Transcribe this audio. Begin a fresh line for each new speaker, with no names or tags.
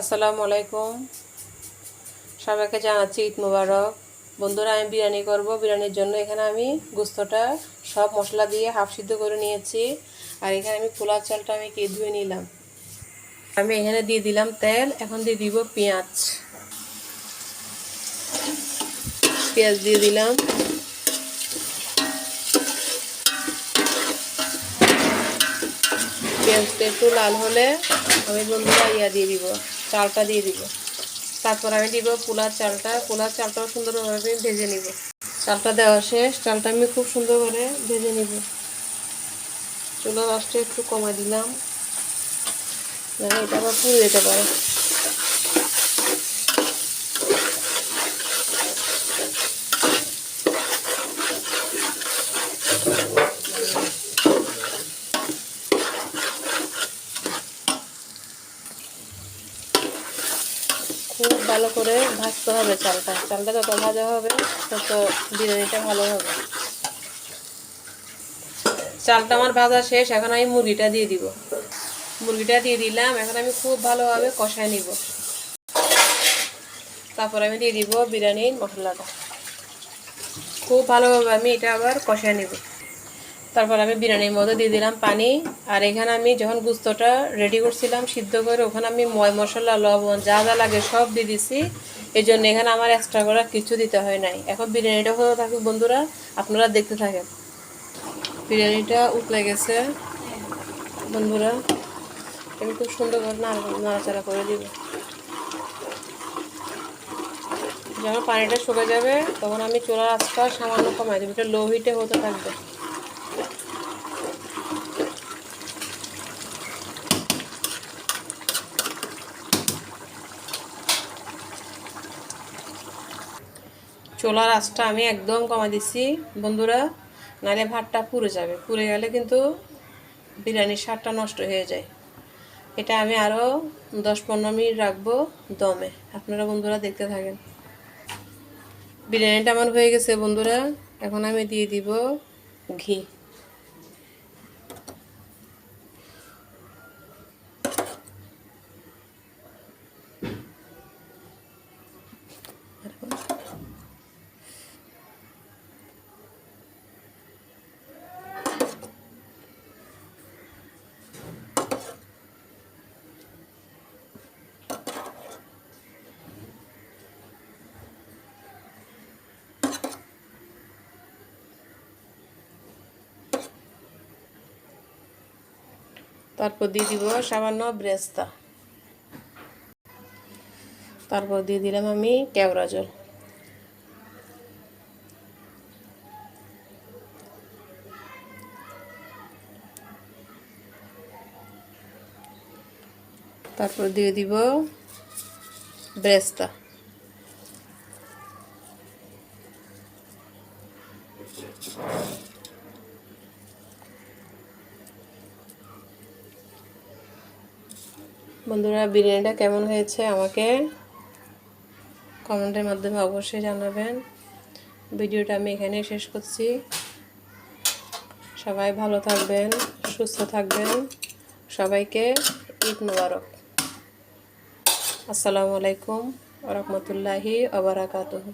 আসসালামু আলাইকুম। সবাইকে জানাচ্ছি ঈদ মুবারক। বন্ধুরা, আমি বিরিয়ানি করব। বিরিয়ানির জন্য এখানে আমি গুস্তটা, সব মশলা দিয়ে হাফ সিদ্ধ করে নিয়েছি। আর এখানে আমি পোলার চালটা আমি কে ধুয়ে নিলাম? আমি এখানে দিয়ে দিলাম তেল, এখন দিয়ে দিব পেঁয়াজ। পেঁয়াজ দিয়ে দিলাম। পেঁয়াজটা একটু লাল হলে আমি বন্ধুরা ইয়া দিয়ে দিব। চালটা দিয়ে দিব। তারপর আমি দিব পোলার চালটা। পোলার চালটাও সুন্দরভাবে ভেজে নিব। চালটা দেওয়া শেষ। চালটা আমি খুব সুন্দর করে ভেজে নিব। চুলার রাসটা একটু কমা দিলাম। এটা আবার পুড়ে যেতে পারে। খুব ভালো করে ভাজতে হবে চালটা। চালটা যত ভাজা হবে, তত বিরিয়ানিটা ভালো হবে। চালটা আমার ভাজা শেষ, এখন আমি মুরগিটা দিয়ে দিব। মুরগিটা দিয়ে দিলাম, এখন আমি খুব ভালোভাবে কষায় নিব। তারপর আমি দিয়ে দিব বিরিয়ানির মশলাটা। খুব ভালোভাবে আমি এটা আবার কষায় নিব। তারপর আমি বিরিয়ানির মধ্যে দিয়ে দিলাম পানি। আর এখানে আমি যখন গুস্তটা রেডি করছিলাম, সিদ্ধ করে, ওখানে আমি ময় মশলা, লবণ, যা যা লাগে সব দিয়ে দিছি। এই জন্য এখানে আমার এক্সট্রা করে কিছু দিতে হয় নাই। এখন বিরিয়ানিটা হতে থাকুক বন্ধুরা, আপনারা দেখতে থাকেন। বিরিয়ানিটা উতলে গেছে। বন্ধুরা, আমি খুব সুন্দর করে নাড়াচাড়া করে দিব। যখন পানিটা শুকে যাবে, তখন আমি চুলার আঁচটা সামান্য কমাই দেবো। এটা লো হিটে হতে থাকবে। চোলার আঁচটা আমি একদম কমা দিচ্ছি। বন্ধুরা নাহলে ভাতটা পুড়ে যাবে। পুড়ে গেলে কিন্তু বিরিয়ানির স্বাদটা নষ্ট হয়ে যায়। এটা আমি আরও দশ পনেরো মিনিট রাখব দমে। আপনারা বন্ধুরা দেখতে থাকেন। বিরিয়ানিটা আমার হয়ে গেছে বন্ধুরা। এখন আমি দিয়ে দিব ঘি। তারপর দিয়ে দিব সামান্য ব্রেস্তা। তারপর দিয়ে দিলাম আমি কেওড়া জল। তারপর দিয়ে দিব ব্রেস্তা। বন্ধুরা, বিরিয়ানিটা কেমন হয়েছে আমাকে কমেন্টের মাধ্যমে অবশ্যই জানাবেন। ভিডিওটা আমি এখানে শেষ করছি। সবাই ভালো থাকবেন, সুস্থ থাকবেন। সবাইকে ঈদ মুবারক। আসসালামু আলাইকুম রহমতুল্লাহি আবরাকাতহ